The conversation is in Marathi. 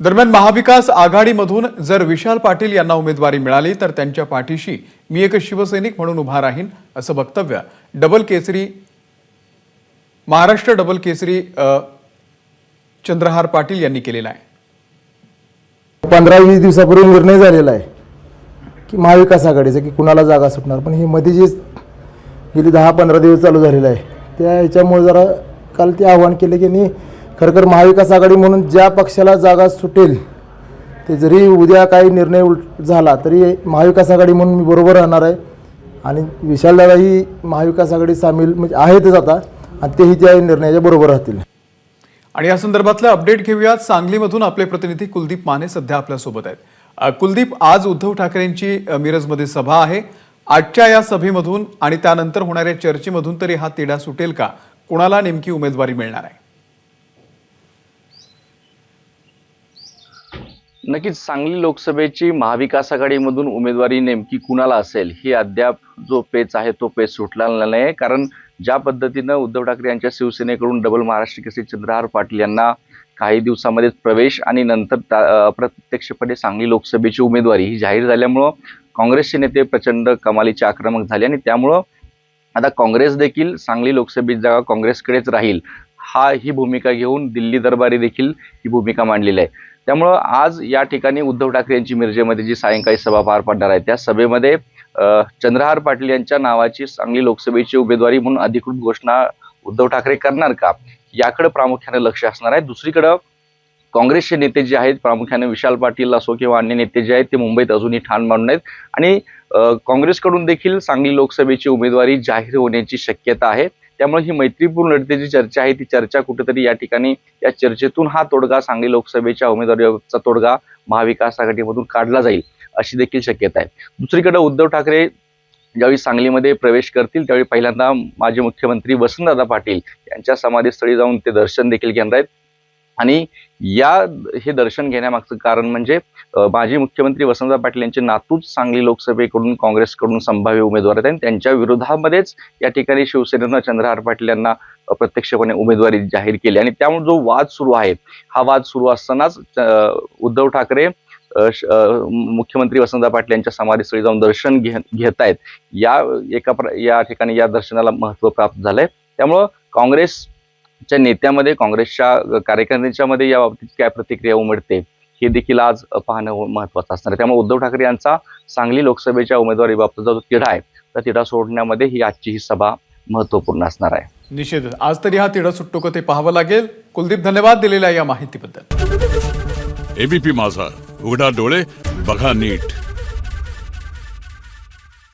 दरम्यान महाविकास आघाडीमधून जर विशाल पाटील यांना उमेदवारी मिळाली तर त्यांच्या पाठीशी मी एक शिवसैनिक म्हणून उभा राहीन असं वक्तव्य डबल केसरी महाराष्ट्र डबल केसरी चंद्रहार पाटील यांनी केलेला आहे. पंधरा वीस दिवसापूर्वी निर्णय झालेला आहे की महाविकास आघाडीचा की कुणाला जागा सुटणार. पण हे मध्ये जे गेली दहा पंधरा दिवस चालू झालेलं आहे त्या ह्याच्यामुळे जरा काल ते आव्हान केले की खरंतर महाविकास आघाडी म्हणून ज्या पक्षाला जागा सुटेल ते जरी उद्या काही निर्णय उलट झाला तरी महाविकास आघाडी म्हणून मी बरोबर राहणार आहे. आणि विशालदादा ही महाविकास आघाडी सामील म्हणजे आहेतच आता आणि तेही त्या निर्णयाच्या बरोबर राहतील. आणि या संदर्भातलं अपडेट घेऊयात. सांगलीमधून आपले प्रतिनिधी कुलदीप माने सध्या आपल्यासोबत आहेत. कुलदीप आज उद्धव ठाकरेंची मिरजमध्ये सभा आहे. आजच्या या सभेमधून आणि त्यानंतर होणाऱ्या चर्चेमधून तरी हा तिढा सुटेल का? कुणाला नेमकी उमेदवारी मिळणार आहे? नक्कीच सांगली लोकसभेची महाविकास आघाडीमधून उमेदवारी नेमकी कुणाला असेल ही अद्याप जो पेच आहे तो पेच सुटलेला नाही कारण ज्या पद्धतीनं उद्धव ठाकरे यांच्या शिवसेनेकडून डबल महाराष्ट्र केसरी चंद्रहार पाटील यांना काही दिवसामध्येच प्रवेश आणि नंतर प्रत्यक्षपणे अप्रत्यक्षपणे सांगली लोकसभेची उमेदवारी ही जाहीर झाल्यामुळं काँग्रेसचे नेते प्रचंड कमालीचे आक्रमक झाले आणि त्यामुळं आता काँग्रेस देखील सांगली लोकसभेची जागा काँग्रेसकडेच राहील. हा ही भूमिका घेऊन दिल्ली दरबारी देखील ही भूमिका मांडलेली आहे. त्यामुळं आज या ठिकाणी उद्धव ठाकरे यांची मिरजेमध्ये जी सायंकाळी सभा पार पडणार आहे त्या सभेमध्ये चंद्रहार पाटील यांच्या नावाची सांगली लोकसभेची उमेदवारी म्हणून अधिकृत घोषणा उद्धव ठाकरे करणार का? याकडे प्रामुख्याने लक्ष असणार आहे. दुसरीकडं काँग्रेसचे नेते जे आहेत प्रामुख्याने विशाल पाटील असो किंवा अन्य नेते जे आहेत ते मुंबईत अजूनही ठाण मांडून आहेत. आणि काँग्रेसकडून देखील सांगली लोकसभेची उमेदवारी जाहीर होण्याची शक्यता आहे. त्यामुळे ही मैत्रीपूर्ण लढतीची चर्चा आहे. ती चर्चा कुठेतरी या ठिकाणी या चर्चेतून हा तोडगा सांगली लोकसभेच्या उमेदवारीचा तोडगा महाविकास आघाडीमधून काढला जाईल अशी देखील शक्यता आहे. दुसरीकडे उद्धव ठाकरे ज्यावेळी सांगलीमध्ये प्रवेश करतील त्यावेळी पहिल्यांदा माजी मुख्यमंत्री वसंतदादा पाटील यांच्या समाधीस्थळी जाऊन ते दर्शन देखील घेणार आहेत. आणि या हे दर्शन घेण्यामागचं कारण म्हणजे माजी मुख्यमंत्री वसंतराव पाटील यांचे नातूच सांगली लोकसभेकडून काँग्रेसकडून संभाव्य उमेदवार आहेत आणि त्यांच्या विरोधामध्येच या ठिकाणी शिवसेनेनं चंद्रहार पाटील यांना प्रत्यक्षपणे उमेदवारी जाहीर केली. आणि त्यामुळे जो वाद सुरू आहे हा वाद सुरू असतानाच उद्धव ठाकरे श- मुख्यमंत्री वसंतराव पाटील यांच्या समाधीस्थळी जाऊन दर्शन घे घेत आहेत या एका प्र- या ठिकाणी या दर्शनाला महत्त्व प्राप्त झालंय. त्यामुळं काँग्रेस काँग्रेसच्या नेत्यामध्ये काँग्रेसच्या कार्यकर्त्यांच्या मध्ये या बाबतीत काय प्रतिक्रिया उमटते हे देखील आज पाहणं महत्वाचं असणार आहे. त्यामुळे उद्धव ठाकरे यांचा सांगली लोकसभेच्या उमेदवारीबाबतचा जो तिढा आहे त्या तिढा सोडण्यामध्ये ही आजची ही सभा महत्त्वपूर्ण असणार आहे. निषेध आज तरी हा तिढा सुटतो का ते पाहावं लागेल. कुलदीप धन्यवाद दिलेल्या या माहितीबद्दल. एबीपी माझा. उघडा डोळे बघा नीट.